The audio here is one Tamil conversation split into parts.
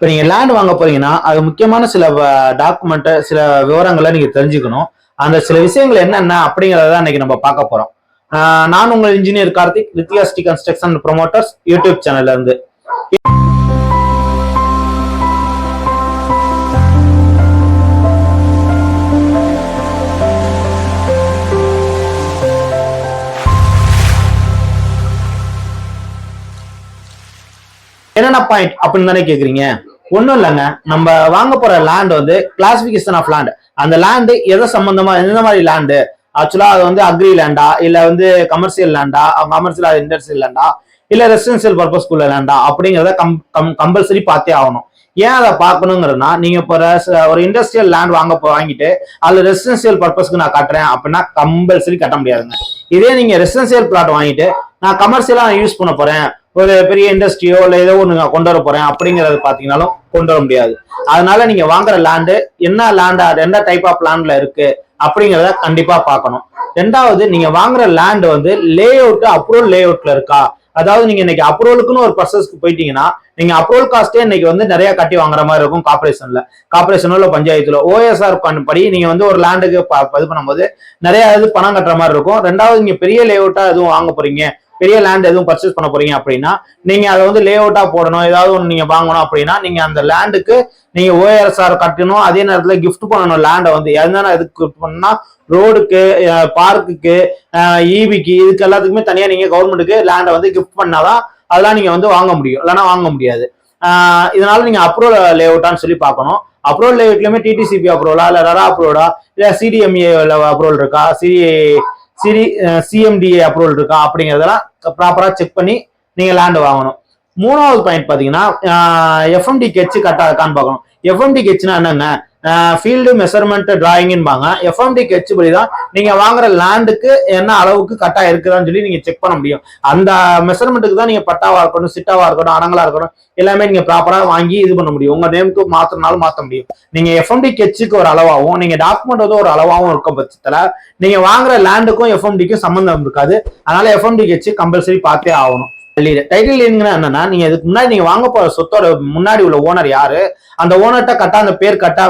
இப்போ நீங்க லேண்ட் வாங்க போறீங்கன்னா அது முக்கியமான சில டாக்குமெண்ட் சில விவரங்களை நீங்க தெரிஞ்சுக்கணும். அந்த சில விஷயங்கள் என்னென்ன அப்படிங்கறத அன்னைக்கு இன்னைக்கு நம்ம பார்க்க போறோம். ஆஹ் நான் உங்கள் இன்ஜினியர் கார்த்திக் வித்யாஸ்டி கன்ஸ்ட்ரக்ஷன் ப்ரொமோட்டர்ஸ் யூடியூப் சேனல்ல என்னென்ன பாயிண்ட் அப்படின்னு தானே கேக்குறீங்க? ஒண்ணும் இல்லைங்க. நம்ம வாங்க போற லேண்ட் வந்து கிளாசிபிகேஷன் ஆஃப் லேண்ட் அந்த லேண்டு எதை சம்பந்தமா எந்த மாதிரி லேண்டு ஆக்சுவலா அது வந்து அக்ரி லேண்டா இல்ல வந்து கமர்ஷியல் லேண்டா கமர்ஷியல் இண்டஸ்ட்ரியல் லேண்டா இல்ல ரெசிடென்சியல் பர்பஸ்க்குள்ள லேண்டா அப்படிங்கிறத கம் கம் கம்பல்சரி பார்த்தே ஆகணும். ஏன் அதை பார்க்கணுங்கிறதுனா நீங்க இப்போ ஒரு இண்டஸ்ட்ரியல் லேண்ட் வாங்க வாங்கிட்டு அதுல ரெசிடென்சியல் பர்பஸ்க்கு நான் கட்டுறேன் அப்படின்னா கம்பல்சரி கட்ட முடியாதுங்க. இதே நீங்க ரெசிடென்சியல் பிளாட் வாங்கிட்டு நான் கமர்ஷியலா யூஸ் பண்ண போறேன். ஒரு பெரிய இண்டஸ்ட்ரியோ இல்லை ஏதோ ஒன்று நான் கொண்டு வர போறேன் அப்படிங்கறத பார்த்தீங்கன்னாலும் கொண்டு வர முடியாது. அதனால நீங்க வாங்குற லேண்டு என்ன லேண்ட் எந்த டைப் ஆஃப் லேண்ட்ல இருக்கு அப்படிங்கிறத கண்டிப்பா பார்க்கணும் ரெண்டாவது நீங்க வாங்குற லேண்ட் வந்து லே அவுட் அப்ரூவல் லே அவுட்ல இருக்கா? அதாவது நீங்க இன்னைக்கு அப்ரூவலுக்குன்னு ஒரு பர்சஸ்க்கு போயிட்டீங்கன்னா நீங்க அப்ரூவல் காஸ்ட்டே இன்னைக்கு வந்து நிறைய கட்டி வாங்குற மாதிரி இருக்கும் கார்பரேஷன்ல கார்பரேஷனோ இல்ல பஞ்சாயத்துல. ஓஎஸ்ஆர் படி நீங்க வந்து ஒரு லேண்டுக்கு இது பண்ணும்போது நிறைய இது பணம் கட்டுற மாதிரி இருக்கும். ரெண்டாவது நீங்க பெரிய லே அவுட்டா எதுவும் வாங்க போறீங்க. பெரிய லேண்ட் எதுவும் பர்ச்சேஸ் பண்ண போறீங்க அப்படின்னா நீங்க அதை வந்து லே அவுட்டா போடணும் ஏதாவது ஒன்று நீங்க வாங்கணும் அப்படின்னா நீங்க அந்த லேண்டுக்கு நீங்க ஓஆர்எஸ்ஆர் கட்டணும் அதே நேரத்துல கிஃப்ட் பண்ணணும் லேண்டை வந்து. எதுனா எதுக்கு கிஃப்ட் பண்ணா ரோடுக்கு பார்க்குக்கு ஈபிக்கு இதுக்கு எல்லாத்துக்குமே தனியா நீங்க கவர்மெண்ட்டுக்கு லேண்டை வந்து கிஃப்ட் பண்ணாதான் அதெல்லாம் நீங்க வந்து வாங்க முடியும். இல்லைன்னா வாங்க முடியாது. இதனால நீங்க அப்ரூவல் லே அவுட்டான்னு சொல்லி பார்க்கணும். அப்ரூவல் லே அவுட்லயுமே டிடிசிபி அப்ரூவலா இல்ல ரரா அப்ரூவலா இல்ல சிடிஎம்ஏ அப்ரூவல் இருக்கா? சிடி சிரி சிஎம்டிஏ அப்ரூவல் இருக்கா அப்படிங்கறதெல்லாம் ப்ராப்பரா செக் பண்ணி நீங்க லேண்டு வாங்கணும். மூணாவது பாயிண்ட் பார்த்தீங்கன்னா எஃப்எம்டி கெச்சு கரெக்டா இருக்கான்னு பார்க்கணும். எஃப்எம்டி கெச்சுனா என்னென்ன? ஃபீல்டு மெஷர்மெண்ட் டிராயிங்பாங்க எஃப்எம்டி கெச்சு படி தான் நீங்க வாங்குற லேண்டுக்கு என்ன அளவுக்கு கரெக்டா இருக்குதான்னு சொல்லி நீங்க செக் பண்ண முடியும். அந்த மெஷர்மெண்ட்டுக்கு தான் நீங்க பட்டாவா இருக்கட்டும் சிட்டாவா இருக்கட்டும் அடங்கலா இருக்கட்டும் எல்லாமே நீங்க ப்ராப்பரா வாங்கி இது பண்ண முடியும். உங்க நேமுக்கு மாத்தினாலும் மாத்த முடியும். நீங்க எஃப்எம்டி கெச்சுக்கு ஒரு அளவாகவும் நீங்க டாக்குமெண்ட் வந்து ஒரு அளவாகவும் இருக்கும் பட்சத்துல நீங்க வாங்குற லேண்டுக்கும் எஃப்எம்டிக்கும் சம்பந்தம் இருக்காது. அதனால எஃப்எம்டி கெச்சு கம்பல்சரி பார்த்தே ஆகணும். டைட்டில் டீடுங்கன்னா என்னன்னா நீங்க இதுக்கு முன்னாடி நீங்க வாங்க போற சொத்தோட முன்னாடி உள்ள ஓனர் யாரு? அந்த ஓனர்கிட்ட கரெக்டா அந்த பேர் கரெக்டா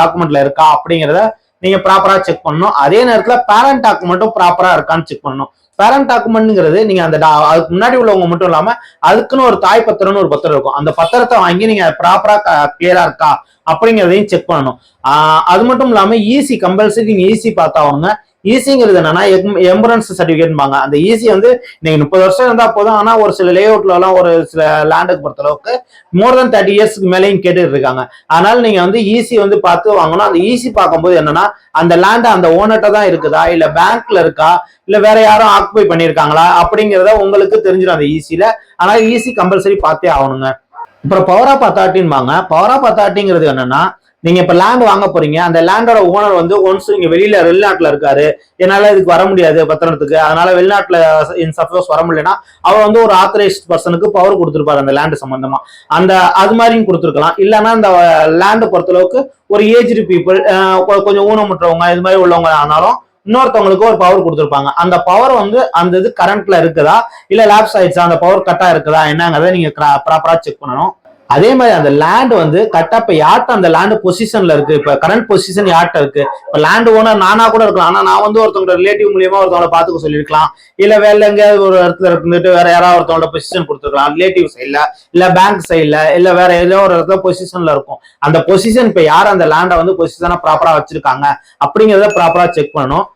டாக்குமெண்ட்ல இருக்கா அப்படிங்கிறத நீங்க ப்ராப்பரா செக் பண்ணணும். அதே நேரத்துல பேரண்ட் டாக்குமெண்ட்டும் ப்ராப்பரா இருக்கான்னு செக் பண்ணணும். பேரண்ட் டாக்குமெண்ட்ங்கிறது நீங்க அந்த டா- அதுக்கு முன்னாடி உள்ளவங்க மட்டும் இல்லாம அதுக்குன்னு ஒரு தாய் பத்திரம்னு ஒரு பத்திரம் இருக்கும். அந்த பத்திரத்தை வாங்கி நீங்க ப்ராப்பரா கிளியரா இருக்கா அப்படிங்கிறதையும் செக் பண்ணணும். அது மட்டும் இல்லாம ஈசி கம்பல்சரி நீங்க ஈசி பார்த்தாவங்க ஈஸிங்கிறது என்னன்னா எம்பரன்ஸ் சர்டிபிகேட்பாங்க அந்த ஈஸி வந்து நீங்க முப்பது வருஷம் இருந்தா போதும். ஆனா ஒரு சில லே அவுட்லலாம் ஒரு சில லேண்டுக்கு பொறுத்த அளவுக்கு மோர் தென் தேர்ட்டி இயர்ஸ்க்கு மேலேயும் கேட்டுட்டு இருக்காங்க. அதனால நீங்க வந்து ஈசி வந்து பார்த்து வாங்கணும். அந்த ஈஸி பார்க்கும்போது என்னன்னா அந்த லேண்ட் அந்த ஓனர்ட்ட தான் இருக்குதா? இல்ல பேங்க்ல இருக்கா? இல்ல வேற யாரும் ஆக்குபை பண்ணிருக்காங்களா அப்படிங்கிறத உங்களுக்கு தெரிஞ்சிடும் அந்த ஈஸியில ஆனா ஈசி கம்பல்சரி பார்த்தே ஆகணுங்க. அப்புறம் பவர் ஆஃப் அத்தாரிட்டின்பாங்க பவர் ஆஃப் அத்தாரிட்டிங்கிறது என்னன்னா நீங்க இப்ப லேண்ட் வாங்க போறீங்க அந்த லேண்டோட ஓனர் வந்து ஒன்ஸ் நீங்க வெளியில வெளிநாட்டுல இருக்காரு என்னால இதுக்கு வர முடியாது பத்திரத்துக்கு அதனால வெளிநாட்டுல இன் சப்போஸ் வர முடியலன்னா அவர் வந்து ஒரு ஆத்தரைஸ்ட் பர்சனுக்கு பவர் கொடுத்துருப்பாரு அந்த லேண்ட் சம்பந்தமா. அந்த அது மாதிரியும் கொடுத்துருக்கலாம். இல்லைன்னா அந்த லேண்டை பொறுத்தளவுக்கு ஒரு ஏஜ்டு பீப்புள் கொஞ்சம் ஊனமுற்றவங்க இது மாதிரி உள்ளவங்க ஆனாலும் இன்னொருத்தவங்களுக்கு ஒரு பவர் கொடுத்துருப்பாங்க. அந்த பவர் வந்து அந்த இது கரண்ட்ல இருக்குதா? இல்ல லேப்ஸ் ஆயிடுச்சா? அந்த பவர் கட்டா இருக்குதா? என்னங்கிறத நீங்க ப்ராப்பரா செக் பண்ணணும். அதே மாதிரி அந்த லேண்ட் வந்து கரெக்டா இப்ப யார்ட்ட அந்த லேண்ட் பொசிஷன்ல இருக்கு? இப்ப கரண்ட் பொசிஷன் யார்ட்ட இருக்கு? இப்ப லேண்ட் ஓனர் நானா கூட இருக்கலாம். ஆனா நான் வந்து ஒருத்தவங்க ரிலேட்டிவ் மூலியமா ஒருத்தவங்களை பாத்துக்க சொல்லியிருக்கலாம். இல்ல வேலை எங்கேயாவது ஒரு இடத்துல இருந்துட்டு வேற யாராவது ஒருத்தவங்களோட பொசிஷன் கொடுத்துருக்கலாம். ரிலேட்டிவ் சைட்ல இல்ல பேங்க் சைட்ல இல்ல வேற ஏதோ ஒரு இடத்துல பொசிஷன்ல இருக்கும். அந்த பொசிஷன் இப்ப யார் அந்த லேண்டை வந்து பொசிஷனா ப்ராப்பரா வச்சிருக்காங்க? அப்படிங்கறத ப்ராப்பரா செக் பண்ணணும்.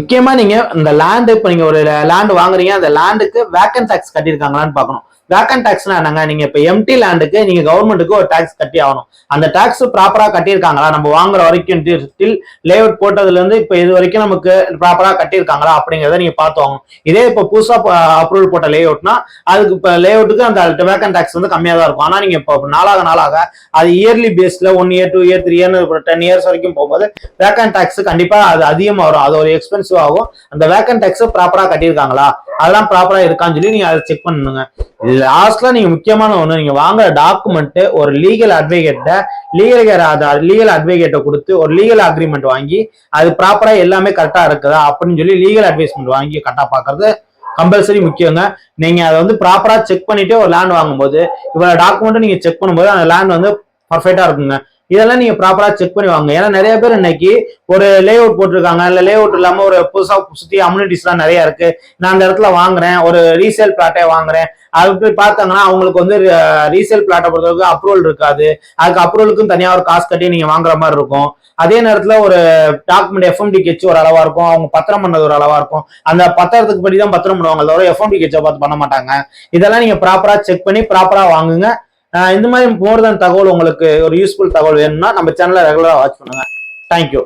முக்கியமா நீங்க இந்த லேண்ட் இப்ப நீங்க ஒரு லேண்ட் வாங்குறீங்க. அந்த லேண்டுக்கு வேக்கன் டாக்ஸ் கட்டியிருக்காங்களான்னு பார்க்கணும். வேக்கன் டேக்ஸ்னா என்னங்க? நீங்க இப்ப எம்டி லேண்டுக்கு நீங்க கவர்மெண்ட்டுக்கு ஒரு டாக்ஸ் கட்டி ஆகணும் அந்த டாக்ஸ் ப்ராப்பரா கட்டியிருக்காங்களா? நம்ம வாங்குற வரைக்கும் ஸ்டில் லேஅவுட் போட்டதுல இருந்து இப்ப இது வரைக்கும் நமக்கு ப்ராப்பரா கட்டியிருக்காங்களா? அப்படிங்கறத நீங்க பார்த்து வாங்கணும். இதே இப்ப புதுசா அப்ரூவல் போட்ட லேஅவுட்னா அதுக்கு இப்ப லேஅவுட்டுக்கு அந்த வேக்கன் டாக்ஸ் வந்து கம்மியா தான் இருக்கும். ஆனா நீங்க இப்போ நாளாக நாளாக அது இயர்லி பேஸ்ல one year two year three year ten years வரைக்கும் போகும்போது வேக்கன் டாக்ஸ் கண்டிப்பா அது அதிகமா வரும். அது ஒரு எக்ஸ்பென்சிவ் ஆகும். அந்த வேக்கன் டாக்ஸ் ப்ராப்பரா கட்டியிருக்காங்களா? அதெல்லாம் ப்ராப்பரா இருக்கான்னு சொல்லி நீங்க அதை செக் பண்ணுங்க லாஸ்ட்ல நீங்க முக்கியமான ஒண்ணு நீங்க வாங்குற டாக்குமெண்ட் ஒரு லீகல் அட்வொகேட்ட லீகல் லீகல் அட்வொகேட்டை கொடுத்து ஒரு லீகல் அக்ரிமெண்ட் வாங்கி அது ப்ராப்பரா எல்லாமே கரெக்டா இருக்குதா அப்படின்னு சொல்லி லீகல் அட்வைஸ்மெண்ட் வாங்கி கரெக்டா பாக்குறது கம்பல்சரி முக்கியங்க. நீங்க அதை வந்து ப்ராப்பரா செக் பண்ணிட்டு ஒரு லேண்ட் வாங்கும்போது இவ்வளவு டாக்குமெண்ட் நீங்க செக் பண்ணும்போது அந்த லேண்ட் வந்து பர்ஃபெக்டா இருக்குங்க. இதெல்லாம் நீங்க ப்ராப்பரா செக் பண்ணி வாங்க ஏன்னா நிறைய பேர் இன்னைக்கு ஒரு லே அவுட் போட்டிருக்காங்க. இல்ல லே அவுட் இல்லாம ஒரு புதுசா சுத்தி அம்யூனிட்டிஸ் எல்லாம் நிறைய இருக்கு. நான் அந்த இடத்துல வாங்குறேன். ஒரு ரீசேல் பிளாட்டே வாங்குறேன். அது போய் பார்த்தாங்கன்னா அவங்களுக்கு வந்து ரீசேல் பிளாட்டை பொறுத்தவரைக்கும் அப்ரூவல் இருக்காது. அதுக்கு அப்ரூவலுக்கும் தனியா ஒரு காசு கட்டி நீங்க வாங்குற மாதிரி இருக்கும். அதே நேரத்துல ஒரு டாக்குமெண்ட் எஃப்எம்டி கெச்சு ஒரு அளவா இருக்கும். அவங்க பத்திரம் பண்ணது ஒரு அளவா இருக்கும். அந்த பத்திரத்துக்கு படி தான் பத்திரம் பண்ணுவாங்க. தவிர எஃப்எம்டி கெச்சை பார்த்து பண்ண மாட்டாங்க. இதெல்லாம் நீங்க ப்ராப்பரா செக் பண்ணி ப்ராப்பரா வாங்குங்க. இந்த மாதிரி மோர் தகவல் உங்களுக்கு ஒரு யூஸ்ஃபுல் தகவல் வேணும்னா நம்ம சேனலை ரெகுலராக வாட்ச் பண்ணுங்க. தேங்க்யூ